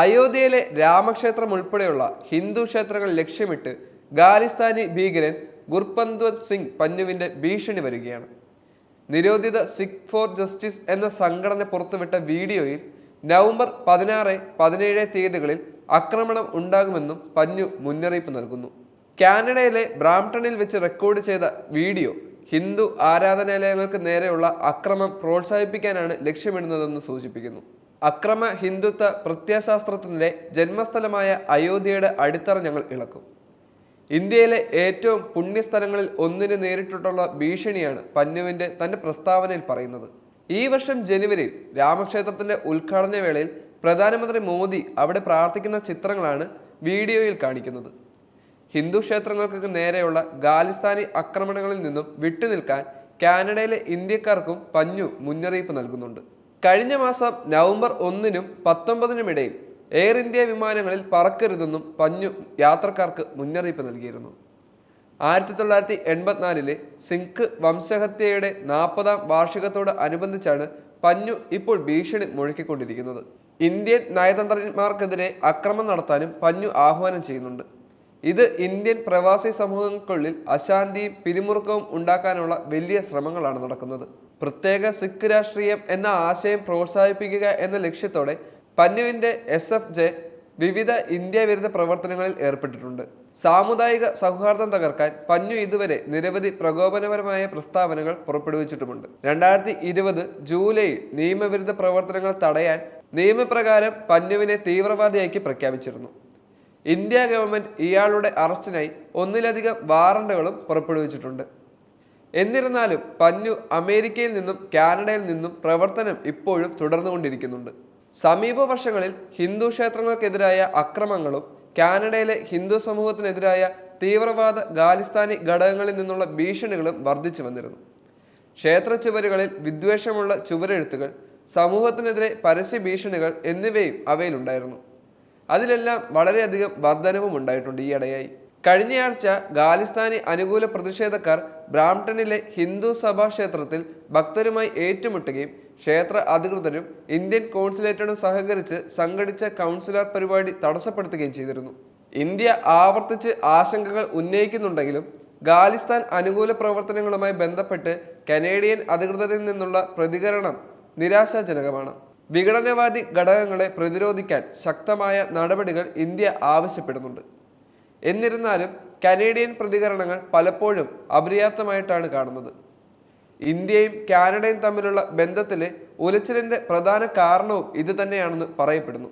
അയോധ്യയിലെ രാമക്ഷേത്രം ഉൾപ്പെടെയുള്ള ഹിന്ദു ക്ഷേത്രങ്ങൾ ലക്ഷ്യമിട്ട് ഖാലിസ്ഥാനി ഭീകരൻ ഗുർപന്ത്വത് സിംഗ് പന്നുവിന്റെ ഭീഷണി വരികയാണ്. നിരോധിത സിഖ് ഫോർ ജസ്റ്റിസ് എന്ന സംഘടന പുറത്തുവിട്ട വീഡിയോയിൽ നവംബർ പതിനാറ് പതിനേഴ് തീയതികളിൽ ആക്രമണം ഉണ്ടാകുമെന്നും പന്നു മുന്നറിയിപ്പ് നൽകുന്നു. കാനഡയിലെ ബ്രാംപ്ടണിൽ വെച്ച് റെക്കോർഡ് ചെയ്ത വീഡിയോ ഹിന്ദു ആരാധനാലയങ്ങൾക്ക് നേരെയുള്ള അക്രമം പ്രോത്സാഹിപ്പിക്കാനാണ് ലക്ഷ്യമിടുന്നതെന്ന് സൂചിപ്പിക്കുന്നു. അക്രമ ഹിന്ദുത്വ പ്രത്യയശാസ്ത്രത്തിന്റെ ജന്മസ്ഥലമായ അയോധ്യയുടെ അടിത്തറ ഞങ്ങൾ ഇളക്കും. ഇന്ത്യയിലെ ഏറ്റവും പുണ്യസ്ഥലങ്ങളിൽ ഒന്നിന് നേരിട്ടിട്ടുള്ള ഭീഷണിയാണ് പന്നുവിന്റെ തന്റെ പ്രസ്താവനയിൽ പറയുന്നത്. ഈ വർഷം ജനുവരിയിൽ രാമക്ഷേത്രത്തിന്റെ ഉദ്ഘാടന വേളയിൽ പ്രധാനമന്ത്രി മോദി അവിടെ പ്രാർത്ഥിക്കുന്ന ചിത്രങ്ങളാണ് വീഡിയോയിൽ കാണിക്കുന്നത്. ഹിന്ദു ക്ഷേത്രങ്ങൾക്ക് നേരെയുള്ള ഖാലിസ്ഥാനി ആക്രമണങ്ങളിൽ നിന്നും വിട്ടുനിൽക്കാൻ കാനഡയിലെ ഇന്ത്യക്കാർക്കും പഞ്ഞു മുന്നറിയിപ്പ് നൽകുന്നുണ്ട്. കഴിഞ്ഞ മാസം നവംബർ ഒന്നിനും പത്തൊമ്പതിനും ഇടയിൽ എയർ ഇന്ത്യ വിമാനങ്ങളിൽ പറക്കരുതെന്നും പഞ്ഞു യാത്രക്കാർക്ക് മുന്നറിയിപ്പ് നൽകിയിരുന്നു. ആയിരത്തി തൊള്ളായിരത്തി എൺപത്തിനാലിലെ സിഖ് വംശഹത്യയുടെ നാൽപ്പതാം വാർഷികത്തോട് അനുബന്ധിച്ചാണ് പഞ്ഞു ഇപ്പോൾ ഭീഷണി മുഴക്കിക്കൊണ്ടിരിക്കുന്നത്. ഇന്ത്യൻ നയതന്ത്രജ്ഞന്മാർക്കെതിരെ അക്രമം നടത്താനും പഞ്ഞു ആഹ്വാനം ചെയ്യുന്നുണ്ട്. ഇത് ഇന്ത്യൻ പ്രവാസി സമൂഹങ്ങൾക്കുള്ളിൽ അശാന്തിയും പിരിമുറുക്കവും ഉണ്ടാക്കാനുള്ള വലിയ ശ്രമങ്ങളാണ് നടക്കുന്നത്. പ്രത്യേക സിഖ് രാഷ്ട്രീയം എന്ന ആശയം പ്രോത്സാഹിപ്പിക്കുക എന്ന ലക്ഷ്യത്തോടെ പന്നുവിന്റെ എസ് എഫ് ജെ വിവിധ ഇന്ത്യ വിരുദ്ധ പ്രവർത്തനങ്ങളിൽ ഏർപ്പെട്ടിട്ടുണ്ട്. സാമുദായിക സൗഹാർദ്ദം തകർക്കാൻ പന്നു ഇതുവരെ നിരവധി പ്രകോപനപരമായ പ്രസ്താവനകൾ പുറപ്പെടുവിച്ചിട്ടുമുണ്ട്. രണ്ടായിരത്തി ഇരുപത് ജൂലൈയിൽ നിയമവിരുദ്ധ പ്രവർത്തനങ്ങൾ തടയാൻ നിയമപ്രകാരം പന്നുവിനെ തീവ്രവാദിയാക്കി പ്രഖ്യാപിച്ചിരുന്നു. ഇന്ത്യ ഗവൺമെന്റ് ഇയാളുടെ അറസ്റ്റിനായി ഒന്നിലധികം വാറണ്ടുകളും പുറപ്പെടുവിച്ചിട്ടുണ്ട്. എന്നിരുന്നാലും പന്നു അമേരിക്കയിൽ നിന്നും കാനഡയിൽ നിന്നും പ്രവർത്തനം ഇപ്പോഴും തുടർന്നുകൊണ്ടിരിക്കുന്നുണ്ട്. സമീപ വർഷങ്ങളിൽ ഹിന്ദു ക്ഷേത്രങ്ങൾക്കെതിരായ അക്രമങ്ങളും കാനഡയിലെ ഹിന്ദു സമൂഹത്തിനെതിരായ തീവ്രവാദ ഖാലിസ്ഥാനി ഘടകങ്ങളിൽ നിന്നുള്ള ഭീഷണികളും വർദ്ധിച്ചു വന്നിരുന്നു. ക്ഷേത്ര ചുവരുകളിൽ വിദ്വേഷമുള്ള ചുവരെഴുത്തുകൾ സമൂഹത്തിനെതിരെ പരസ്യ ഭീഷണികൾ എന്നിവയും അവയിലുണ്ടായിരുന്നു. അതിലെല്ലാം വളരെയധികം വർധനവും ഉണ്ടായിട്ടുണ്ട് ഈയിടെയായി കഴിഞ്ഞയാഴ്ച ഖാലിസ്ഥാനി അനുകൂല പ്രതിഷേധക്കാർ ബ്രാംപ്ടണിലെ ഹിന്ദു സഭാ ക്ഷേത്രത്തിൽ ഭക്തരുമായി ഏറ്റുമുട്ടുകയും ക്ഷേത്ര അധികൃതരും ഇന്ത്യൻ കോൺസുലേറ്റിനും സഹകരിച്ച് സംഘടിച്ച കൗൺസിലർ പരിപാടി തടസ്സപ്പെടുത്തുകയും ചെയ്തിരുന്നു. ഇന്ത്യ ആവർത്തിച്ച് ആശങ്കകൾ ഉന്നയിക്കുന്നുണ്ടെങ്കിലും ഖാലിസ്ഥാൻ അനുകൂല പ്രവർത്തനങ്ങളുമായി ബന്ധപ്പെട്ട് കനേഡിയൻ അധികൃതരിൽ നിന്നുള്ള പ്രതികരണം നിരാശാജനകമാണ്. വിഘടനവാദി ഘടകങ്ങളെ പ്രതിരോധിക്കാൻ ശക്തമായ നടപടികൾ ഇന്ത്യ ആവശ്യപ്പെടുന്നുണ്ട്. എന്നിരുന്നാലും കനേഡിയൻ പ്രതികരണങ്ങൾ പലപ്പോഴും അപര്യാപ്തമായിട്ടാണ് കാണുന്നത്. ഇന്ത്യയും കാനഡയും തമ്മിലുള്ള ബന്ധത്തിലെ ഉലച്ചിലിന്റെ പ്രധാന കാരണവും ഇത് തന്നെയാണെന്ന് പറയപ്പെടുന്നു.